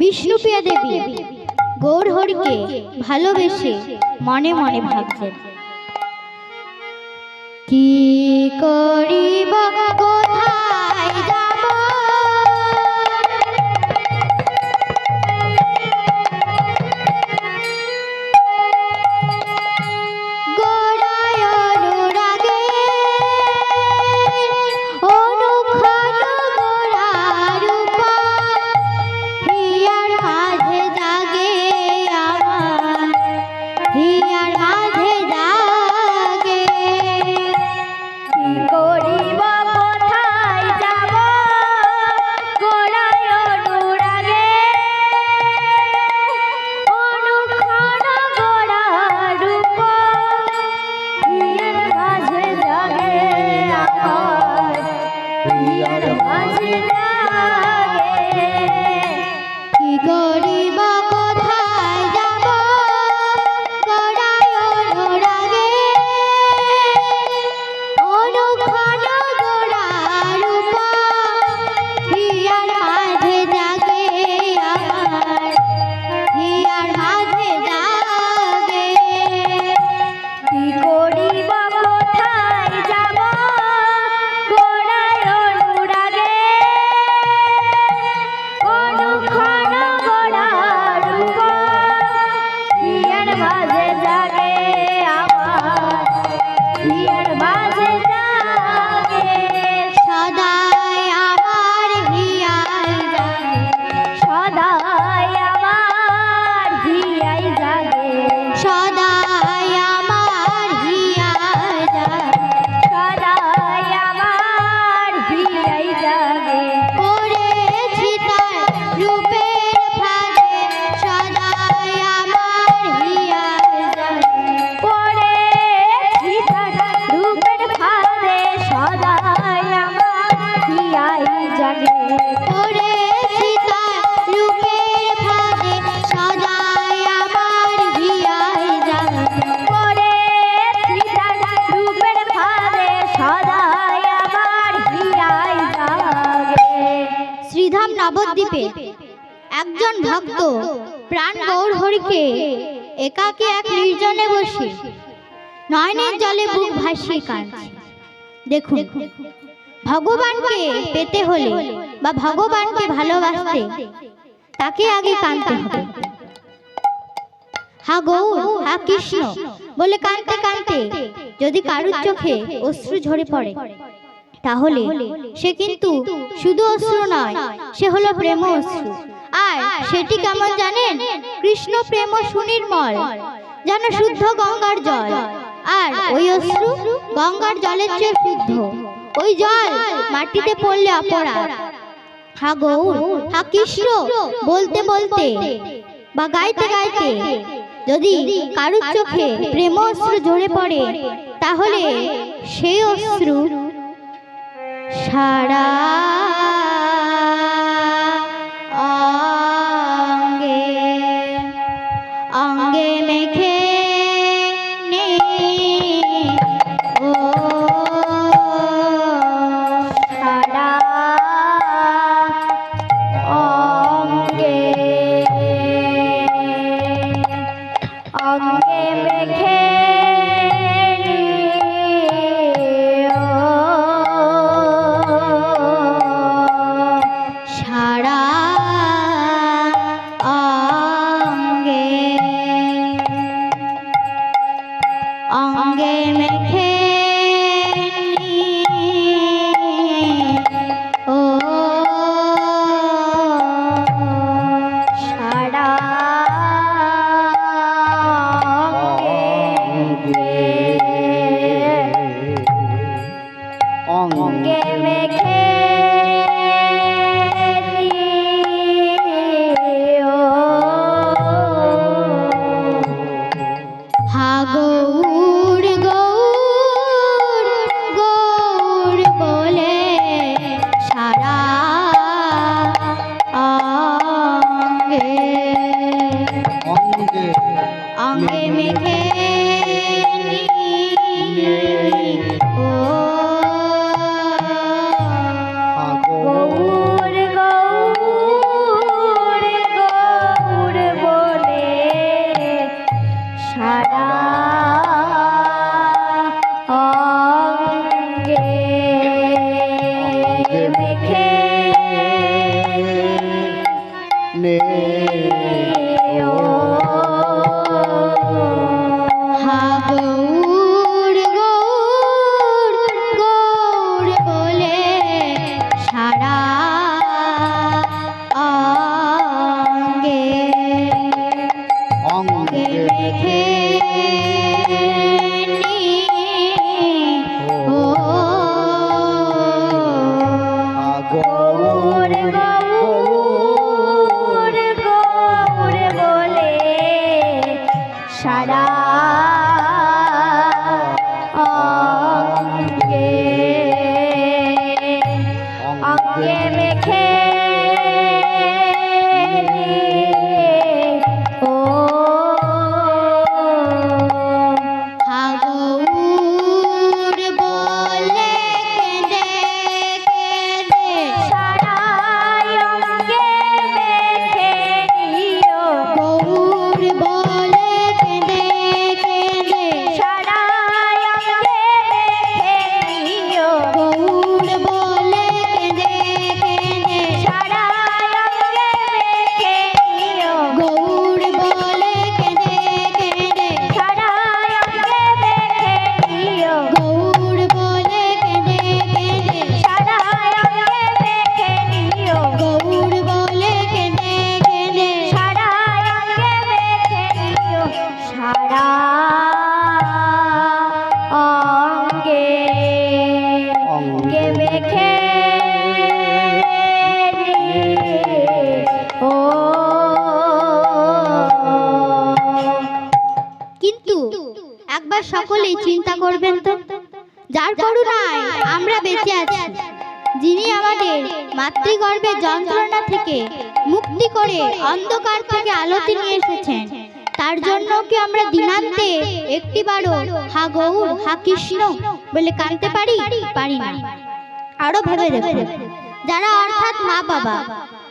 বিষ্ণুপ্রিয়া দেবী গৌর হরিকে ভালোবেসে মনে মনে ভাবছেন। কি করিব শ্রীধাম নবদ্বীপে একজন ভক্ত প্রাণ গৌর হরিকে একাকে এক নির্জনে বসে নয়নের জলে বুক ভাসিয়ে কাঁদছে। দেখুন ভগবানকে পেতে হলে বা ভগবানকে ভালোবাসতে তাকে আগে কাঁদতে হবে। হা গৌর, হা কৃষ্ণ বলে কাঁদতে কাঁদতে যদি কারুর চোখে অশ্রু ঝরে পড়ে, তাহলে সে কিন্তু শুধু অশ্রু নয়, সে হলো প্রেম অশ্রু। আর সেটি কেমন জানেন? কৃষ্ণ প্রেম সুনির্মল, যেন শুদ্ধ গঙ্গার জল। আর ওই অশ্রু গঙ্গার জলের চেয়ে শুদ্ধ। ওই জল মাটিতে পড়লে অপরাধ। হা গৌর হা কৃষ্ণ, বলতে বলতে বা গাইতে গাইতে যদি কারুর চোখে প্রেম অশ্রু ঝরে পড়ে, তাহলে সেই অশ্রু সারা Pará. ও। কিন্তু একবার সকলেই চিন্তা করবেন তো, যার করুণায় আমরা বেঁচে আছি। যিনি আমাদের মাতৃগর্ভের যন্ত্রণা থেকে মুক্তি করে অন্ধকার থেকে আলোতে নিয়ে এসেছেন। তার জন্য কি আমরা দিনান্তে একটিবারও হা গৌর হা কৃষ্ণ বলে কাঁদতে পারি? পারি না। আরও ভেবে দেখুন যারা অর্থাৎ মা বাবা,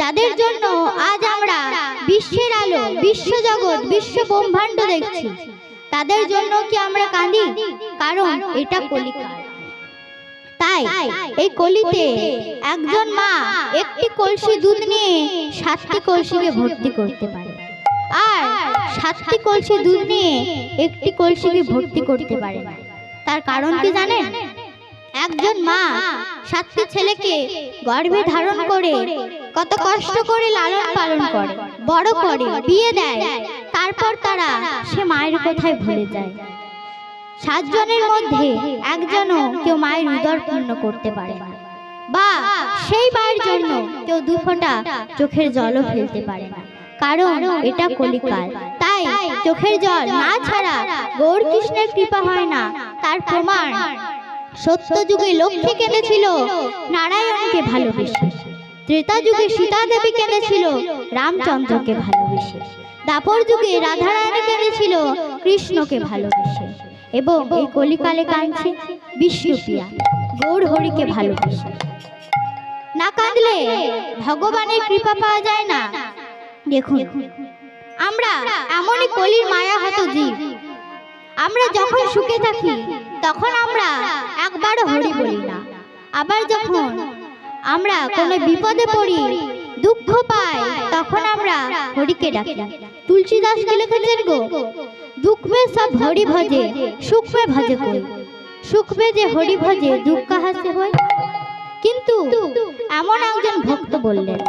যাদের জন্য আজ আমরা বিশ্বের আলো, বিশ্ব জগৎ, বিশ্ব ব্রহ্মাণ্ড দেখছি, তাদের জন্য কি আমরা কাঁদি? কারণ এটা কলিকাল তাই এই কলিতে একজন মা একটি কলসি দুধ নিয়ে সাতটি কলসিকে ভর্তি করতে পারে। আর সাতটি কলসি দুধ নিয়ে একটি কলসিকে ভর্তি করতে পারে। না তার কারণ কি জানেন? একজন মা সাতটি ছেলেকে গর্ভে ধারণ করে কত কষ্ট করে লালন পালন করে, বড় করে, বিয়ে দেয়, তারপর তারা সে মায়ের কোথায় ভুলে যায়। সাতজনের মধ্যে একজনও কেউ মায়ের উদর পূর্ণ করতে পারে না বা সেই মায়ের জন্য কেউ দু ফোঁটা চোখের জলও ফেলতে পারে না। কারণ এটা কলিকাল। তাই চোখের জল না ছাড়া গৌর কৃষ্ণের কৃপা হয় না। তার প্রমাণ সত্য যুগে লক্ষ্মী কেঁদেছিল। নারায়ণকে ভালোবেসে। ত্রেতা যুগে সীতা দেবী কেঁদেছিল। রামচন্দ্রকে ভালোবেসে। দাপর যুগে রাধারানী কেঁদেছিল। কৃষ্ণকে ভালোবেসে। এবং এই কলিকালে কাঁদছে বিষ্ণুপ্রিয়া। গৌর হরিকে ভালোবেসে। না কাঁদলে ভগবানের কৃপা পাওয়া যায় না। দেখুন, আমরা এমনই কলির মায়া হত জীব আমরা যখন সুখে থাকি, তখন আমরা একবারও হরি বলি না। আবার যখন আমরা কোনো বিপদে পড়ি, দুঃখ পাই, তখন আমরা হরিকে ডাকি। তুলসীদাস লিখেছেন গো দুঃখ মে সব হরি ভজে সুখ মে ভজে কই সুখ মে যে হরি ভজে, দুঃখ কাহাসে হয়। কিন্তু এমন একজন ভক্ত বললেন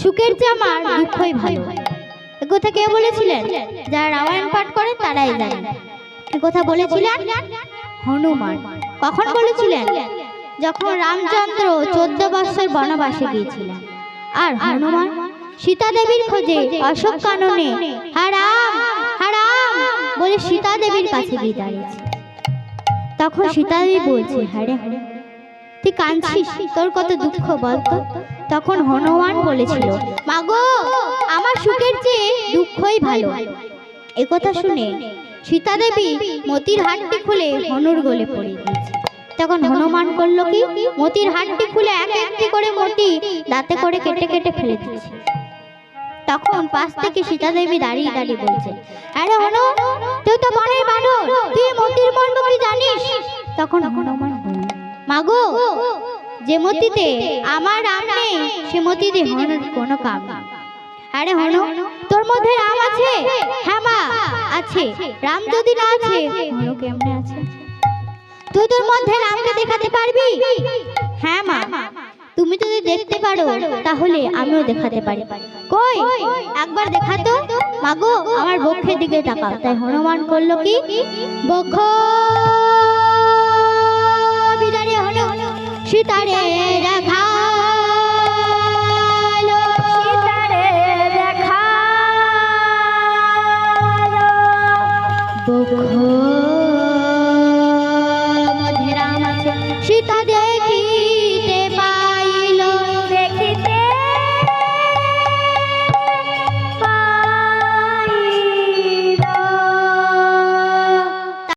সুখের আমার দুঃখই ভালো। কথা কে বলেছিলেন? যারা রামায়ণ পাঠ করে, তারাই জানেন এ কথা বলেছিলেন হনুমান। কখন বলেছিলেন? যখন রামচন্দ্র চোদ্দ বছর বনবাসে গিয়েছিলেন। আর হনুমান সীতা দেবীর খোঁজে অশোক কাননে, হারাম হারাম বলে সীতা দেবীর কাছে গিয়ে দাঁড়িয়েছে। তখন সীতা দেবী বলছে হ্যাঁ রে হ্যাঁ তুই কাঁদছিস? তোর কত দুঃখ বলতো তখন হনুমান বলেছিল, মাগো, আমার সুখের চেয়ে দুঃখই ভালো। এ কথা শুনে সীতা দেবী মতির হাতটি খুলে হনুর গলে পড়ে তখন হনুমান করল কি? মতির হাতটি খুলে এক একটি করে মতি দাঁতে করে কেটে কেটে ফেলে দিয়েছে। তখন পাশ থেকে সীতা দেবী দাঁড়িয়ে দাঁড়িয়ে বলছে, আরে হনু, তুই তো বনের বানর তুই মতির মর্ম কি জানিস? তখন হনুমান মাগো, যে মতিতে আমার রাম নেই, সে মতিতে হনুর কোনো কাম আরে হনু, তোর মধ্যে রাম আছে? হ্যাঁ মা, আছে। রাম যদি না আছে, হনু কেমনে আছে? তুই তোর মধ্যে রামকে দেখাতে পারবি? হ্যাঁ মা, তুমি যদি দেখতে পারো, তাহলে আমিও দেখাতে পারি। কই? একবার দেখাতো মাগো, আমার বক্ষের দিকে তাকাও। তাই হনুমান করল কি? বক্ষ! সীতারে দেখালো